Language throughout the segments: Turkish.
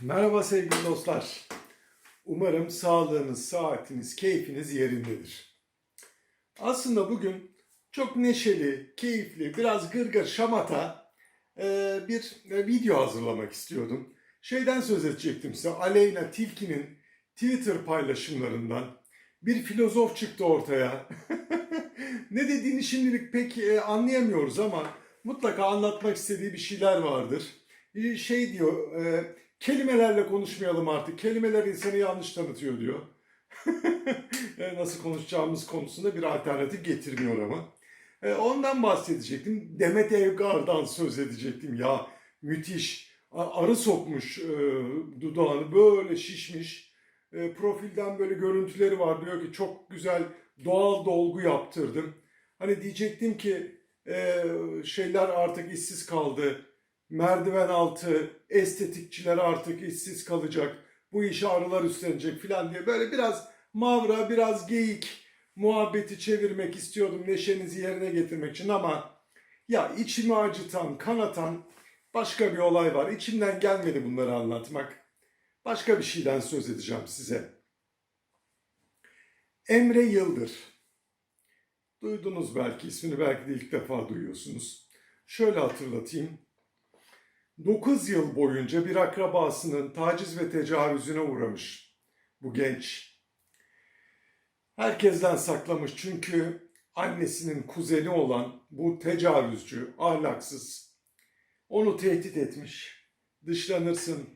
Merhaba sevgili dostlar. Umarım sağlığınız, saatiniz, keyfiniz yerindedir. Aslında bugün çok neşeli, keyifli, biraz gırgır şamata e, bir e, video hazırlamak istiyordum. Şeyden söz edecektim size. Aleyna Tilki'nin Twitter paylaşımlarından bir filozof çıktı ortaya. ne dediğini şimdilik pek e, anlayamıyoruz ama mutlaka anlatmak istediği bir şeyler vardır. Şey diyor, kelimelerle konuşmayalım artık. Kelimeler insanı yanlış tanıtıyor diyor. E, Nasıl konuşacağımız konusunda bir alternatif getirmiyor ama. E, Ondan bahsedecektim. Demet Evgar'dan söz edecektim. Ya müthiş. Arı sokmuş e, dudağını böyle şişmiş. E, profilden böyle görüntüleri var. Diyor ki çok güzel doğal dolgu yaptırdım. Hani diyecektim ki e, şeyler artık işsiz kaldı. Merdiven altı estetikçiler artık işsiz kalacak. Bu işi arılar üstlenecek falan diye böyle biraz mavra, biraz geyik muhabbeti çevirmek istiyordum neşenizi yerine getirmek için ama ya içimi acıtan, kanatan başka bir olay var. İçimden gelmedi bunları anlatmak. Başka bir şeyden söz edeceğim size. Emre Yıldır. Duydunuz belki ismini belki de ilk defa duyuyorsunuz. Şöyle hatırlatayım. 9 yıl boyunca bir akrabasının taciz ve tecavüzüne uğramış bu genç. Herkesten saklamış çünkü annesinin kuzeni olan bu tecavüzcü, ahlaksız onu tehdit etmiş. Dışlanırsın,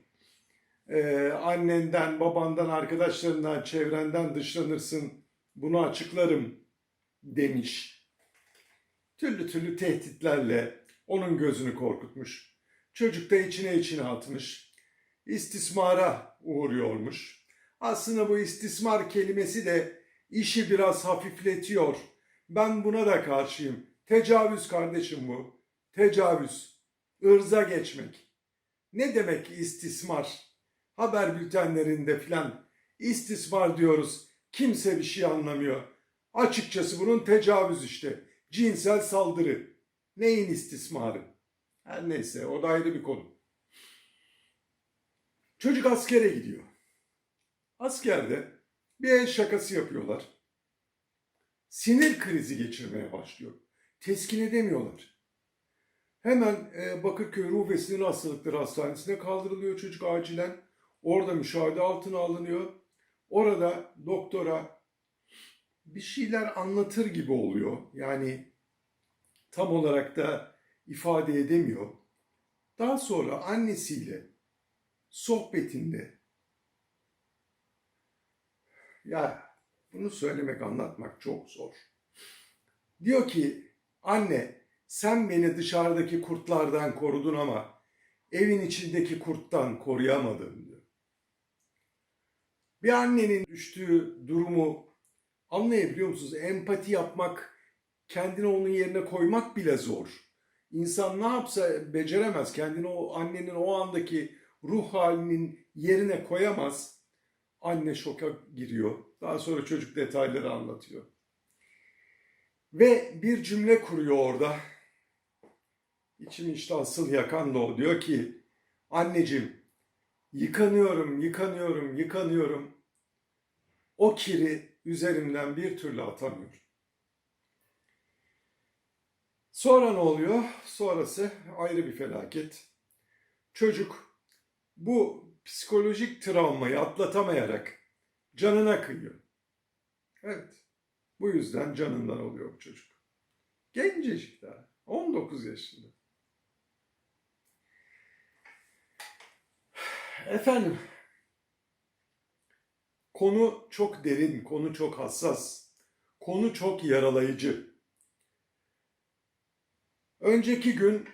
ee, annenden, babandan, arkadaşlarından, çevrenden dışlanırsın. Bunu açıklarım demiş. Türlü türlü tehditlerle onun gözünü korkutmuş. Çocuk da içine içine atmış. İstismara uğruyormuş. Aslında bu istismar kelimesi de işi biraz hafifletiyor. Ben buna da karşıyım. Tecavüz kardeşim bu. Tecavüz. Irza geçmek. Ne demek istismar? Haber bültenlerinde filan istismar diyoruz. Kimse bir şey anlamıyor. Açıkçası bunun tecavüz işte. Cinsel saldırı. Neyin istismarı? Her neyse o da ayrı bir konu. Çocuk askere gidiyor. Askerde bir el şakası yapıyorlar. Sinir krizi geçirmeye başlıyor. Teskin edemiyorlar. Hemen e, Bakırköy Ruh ve Sinir Hastalıkları Hastanesi'ne kaldırılıyor çocuk acilen. Orada müşahede altına alınıyor. Orada doktora bir şeyler anlatır gibi oluyor. Yani tam olarak da ifade edemiyor. Daha sonra annesiyle sohbetinde ya bunu söylemek anlatmak çok zor. Diyor ki anne sen beni dışarıdaki kurtlardan korudun ama evin içindeki kurttan koruyamadın diyor. Bir annenin düştüğü durumu anlayabiliyor musunuz? Empati yapmak, kendini onun yerine koymak bile zor. İnsan ne yapsa beceremez. Kendini o annenin o andaki ruh halinin yerine koyamaz. Anne şoka giriyor. Daha sonra çocuk detayları anlatıyor. Ve bir cümle kuruyor orada. İçimi işte asıl yakan da o. Diyor ki anneciğim yıkanıyorum, yıkanıyorum, yıkanıyorum. O kiri üzerimden bir türlü atamıyorum. Sonra ne oluyor? Sonrası ayrı bir felaket. Çocuk bu psikolojik travmayı atlatamayarak canına kıyıyor. Evet. Bu yüzden canından oluyor çocuk. Gencecik daha. 19 yaşında. Efendim, konu çok derin, konu çok hassas, konu çok yaralayıcı. Önceki gün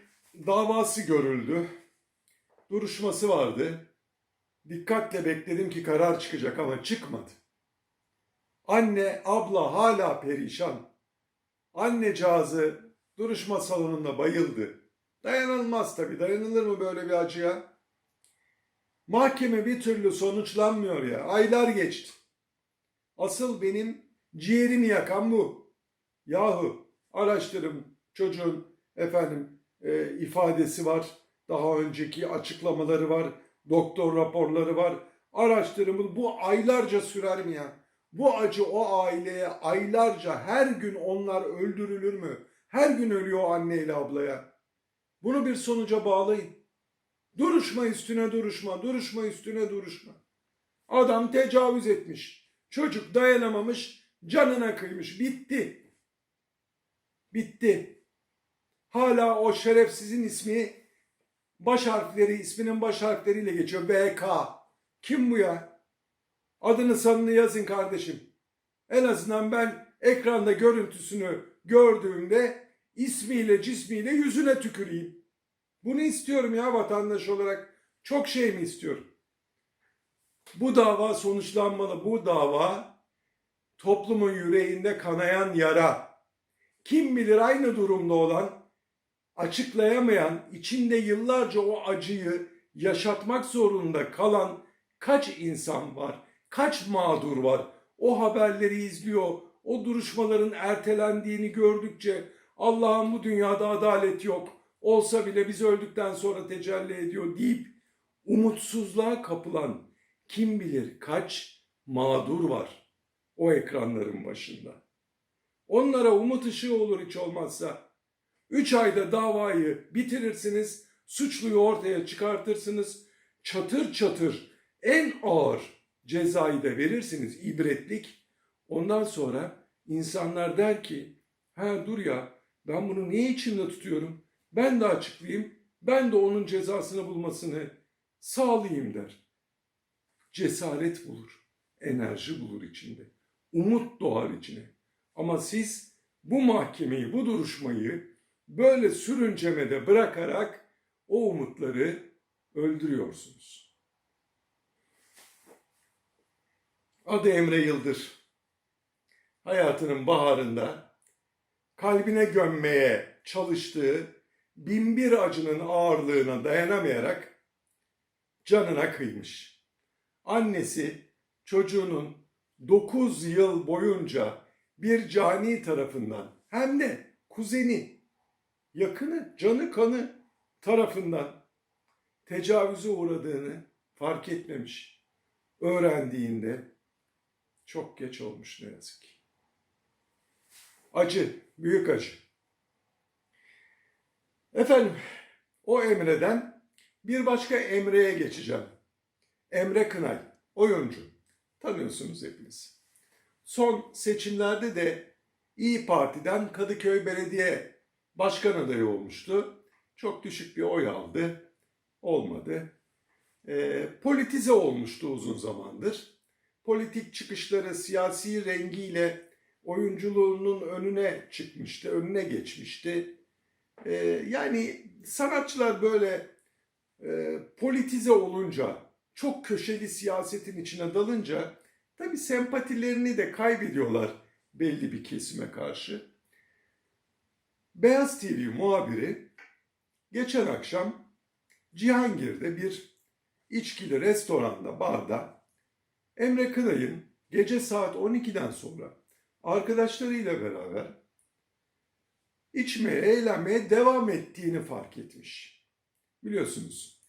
davası görüldü. Duruşması vardı. Dikkatle bekledim ki karar çıkacak ama çıkmadı. Anne, abla hala perişan. Annecağızı duruşma salonunda bayıldı. Dayanılmaz tabii. Dayanılır mı böyle bir acıya? Mahkeme bir türlü sonuçlanmıyor ya. Aylar geçti. Asıl benim ciğerimi yakan bu. Yahu araştırım çocuğun efendim e, ifadesi var. Daha önceki açıklamaları var. Doktor raporları var. Araştırımı bu aylarca sürer mi ya? Bu acı o aileye aylarca her gün onlar öldürülür mü? Her gün ölüyor anneyle ablaya. Bunu bir sonuca bağlayın. Duruşma üstüne duruşma, duruşma üstüne duruşma. Adam tecavüz etmiş. Çocuk dayanamamış, canına kıymış. Bitti. Bitti. Hala o şerefsizin ismi baş harfleri, isminin baş harfleriyle geçiyor. BK. Kim bu ya? Adını sanını yazın kardeşim. En azından ben ekranda görüntüsünü gördüğümde ismiyle cismiyle yüzüne tüküreyim. Bunu istiyorum ya vatandaş olarak. Çok şey mi istiyorum? Bu dava sonuçlanmalı. Bu dava toplumun yüreğinde kanayan yara. Kim bilir aynı durumda olan, açıklayamayan, içinde yıllarca o acıyı yaşatmak zorunda kalan kaç insan var? Kaç mağdur var? O haberleri izliyor, o duruşmaların ertelendiğini gördükçe Allah'ın bu dünyada adalet yok. Olsa bile biz öldükten sonra tecelli ediyor deyip umutsuzluğa kapılan kim bilir kaç mağdur var o ekranların başında. Onlara umut ışığı olur hiç olmazsa. Üç ayda davayı bitirirsiniz, suçluyu ortaya çıkartırsınız, çatır çatır en ağır cezayı da verirsiniz, ibretlik. Ondan sonra insanlar der ki, ha dur ya ben bunu niye içimde tutuyorum? Ben de açıklayayım, ben de onun cezasını bulmasını sağlayayım der. Cesaret bulur, enerji bulur içinde, umut doğar içine. Ama siz bu mahkemeyi, bu duruşmayı böyle sürüncemede bırakarak o umutları öldürüyorsunuz. Adı Emre Yıldır. Hayatının baharında kalbine gömmeye çalıştığı binbir acının ağırlığına dayanamayarak canına kıymış. Annesi çocuğunun 9 yıl boyunca bir cani tarafından hem de kuzeni, yakını, canı kanı tarafından tecavüze uğradığını fark etmemiş. Öğrendiğinde çok geç olmuş ne yazık ki. Acı, büyük acı. Efendim, o Emre'den bir başka Emre'ye geçeceğim. Emre Kınay, oyuncu. Tanıyorsunuz hepiniz. Son seçimlerde de İyi Parti'den Kadıköy Belediye Başkan adayı olmuştu. Çok düşük bir oy aldı. Olmadı. E, politize olmuştu uzun zamandır. Politik çıkışları siyasi rengiyle oyunculuğunun önüne çıkmıştı, önüne geçmişti. E, yani sanatçılar böyle e, politize olunca, çok köşeli siyasetin içine dalınca tabii sempatilerini de kaybediyorlar belli bir kesime karşı. Beyaz TV muhabiri geçen akşam Cihangir'de bir içkili restoranda, barda Emre Kınay'ın gece saat 12'den sonra arkadaşlarıyla beraber içmeye, eğlenmeye devam ettiğini fark etmiş. Biliyorsunuz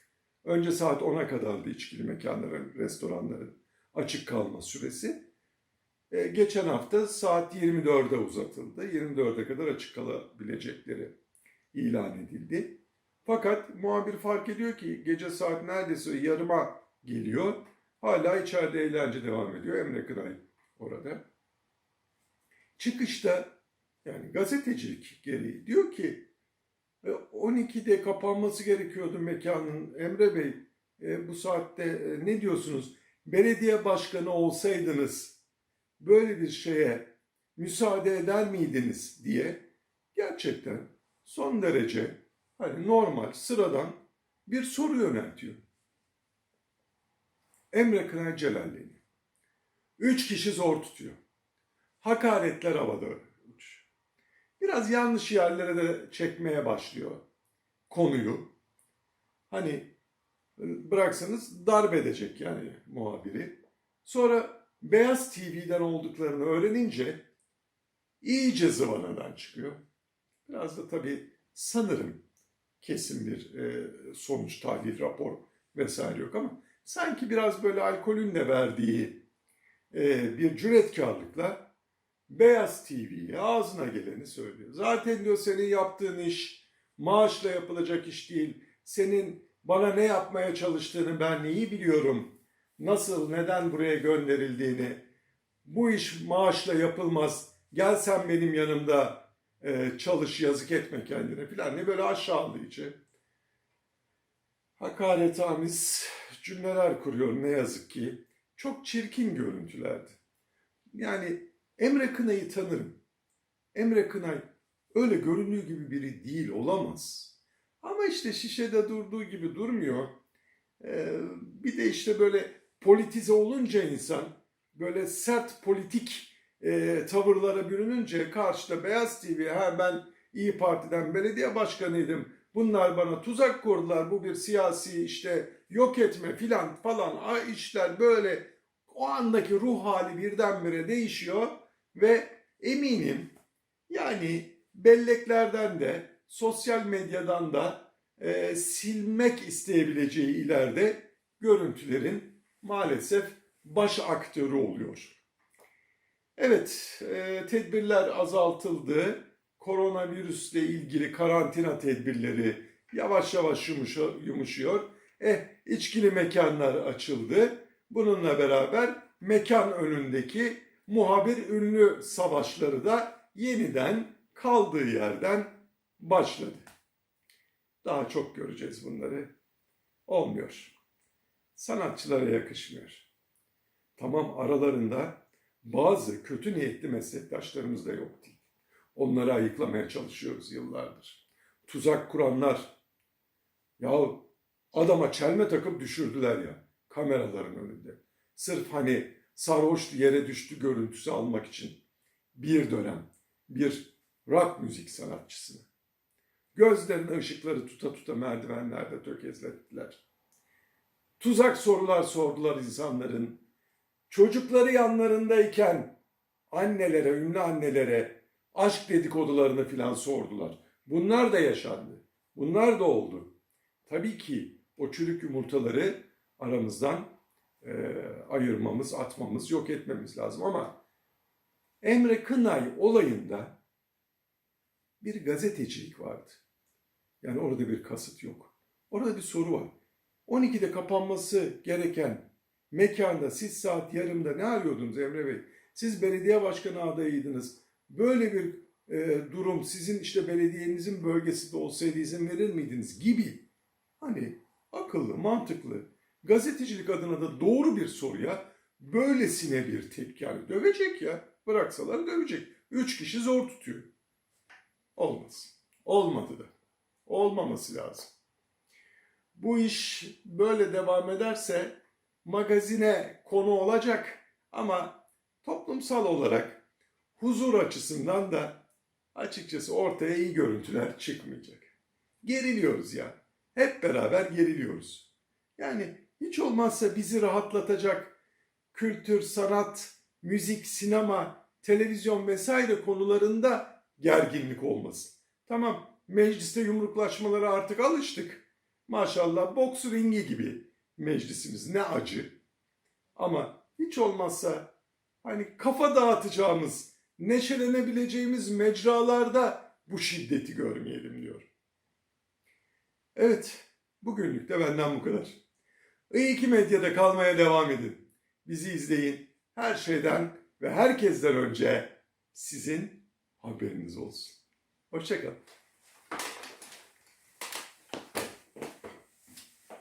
önce saat 10'a kadardı içkili mekanların, restoranların açık kalma süresi. E, geçen hafta saat 24'e uzatıldı. 24'e kadar açık kalabilecekleri ilan edildi. Fakat muhabir fark ediyor ki gece saat neredeyse yarıma geliyor. Hala içeride eğlence devam ediyor. Emre Kınay orada. Çıkışta yani gazetecilik gereği diyor ki e, 12'de kapanması gerekiyordu mekanın. Emre Bey e, bu saatte e, ne diyorsunuz? Belediye başkanı olsaydınız böyle bir şeye müsaade eder miydiniz diye gerçekten son derece hani normal sıradan bir soru yöneltiyor. Emre Kınay celalleniyor. Üç kişi zor tutuyor. Hakaretler havada uç. Biraz yanlış yerlere de çekmeye başlıyor konuyu. Hani bıraksanız darp edecek yani muhabiri. Sonra Beyaz TV'den olduklarını öğrenince iyice zıvanadan çıkıyor. Biraz da tabii sanırım kesin bir e, sonuç, tahlil, rapor vesaire yok ama sanki biraz böyle alkolün de verdiği e, bir cüretkarlıkla Beyaz TV'ye ağzına geleni söylüyor. Zaten diyor senin yaptığın iş maaşla yapılacak iş değil. Senin bana ne yapmaya çalıştığını ben iyi biliyorum. Nasıl, neden buraya gönderildiğini. Bu iş maaşla yapılmaz. Gel sen benim yanımda e, çalış yazık etme kendine filan ne böyle aşağılayıcı. Hakaretamiz cümleler kuruyor ne yazık ki. Çok çirkin görüntülerdi. Yani Emre Kınay'ı tanırım. Emre Kınay öyle göründüğü gibi biri değil, olamaz. Ama işte şişede durduğu gibi durmuyor. Ee, bir de işte böyle politize olunca insan, böyle sert politik e, tavırlara bürününce karşıda Beyaz TV, ha ben İyi Parti'den belediye başkanıydım, bunlar bana tuzak kurdular, bu bir siyasi işte yok etme filan falan a, işler böyle. O andaki ruh hali birdenbire değişiyor ve eminim yani belleklerden de sosyal medyadan da e, silmek isteyebileceği ileride görüntülerin maalesef baş aktörü oluyor. Evet, e, tedbirler azaltıldı. Koronavirüsle ilgili karantina tedbirleri yavaş yavaş yumuşuyor. Eh, içkili mekanlar açıldı. Bununla beraber mekan önündeki muhabir ünlü savaşları da yeniden kaldığı yerden başladı. Daha çok göreceğiz bunları. Olmuyor. Sanatçılara yakışmıyor. Tamam aralarında bazı kötü niyetli meslektaşlarımız da yok değil. Onları ayıklamaya çalışıyoruz yıllardır. Tuzak kuranlar, ya adama çelme takıp düşürdüler ya kameraların önünde. Sırf hani sarhoş yere düştü görüntüsü almak için bir dönem bir rock müzik sanatçısını. Gözlerine ışıkları tuta tuta merdivenlerde tökezlettiler. Tuzak sorular sordular insanların. Çocukları yanlarındayken annelere, ünlü annelere aşk dedikodularını filan sordular. Bunlar da yaşandı. Bunlar da oldu. Tabii ki o çürük yumurtaları aramızdan e, ayırmamız, atmamız, yok etmemiz lazım ama Emre Kınay olayında bir gazetecilik vardı. Yani orada bir kasıt yok. Orada bir soru var. 12'de kapanması gereken mekanda siz saat yarımda ne arıyordunuz Emre Bey? Siz belediye başkanı adayıydınız. Böyle bir e, durum sizin işte belediyenizin bölgesinde olsaydı izin verir miydiniz gibi. Hani akıllı, mantıklı, gazetecilik adına da doğru bir soruya böylesine bir tepki. Yani dövecek ya. Bıraksalar dövecek. Üç kişi zor tutuyor. Olmaz. Olmadı da. Olmaması lazım. Bu iş böyle devam ederse magazine konu olacak ama toplumsal olarak huzur açısından da açıkçası ortaya iyi görüntüler çıkmayacak. Geriliyoruz ya. Hep beraber geriliyoruz. Yani hiç olmazsa bizi rahatlatacak kültür, sanat, müzik, sinema, televizyon vesaire konularında gerginlik olmasın. Tamam mecliste yumruklaşmalara artık alıştık. Maşallah boks ringi gibi meclisimiz ne acı. Ama hiç olmazsa hani kafa dağıtacağımız, neşelenebileceğimiz mecralarda bu şiddeti görmeyelim diyor. Evet, bugünlük de benden bu kadar. İyi ki medyada kalmaya devam edin. Bizi izleyin. Her şeyden ve herkesten önce sizin haberiniz olsun. Hoşçakalın.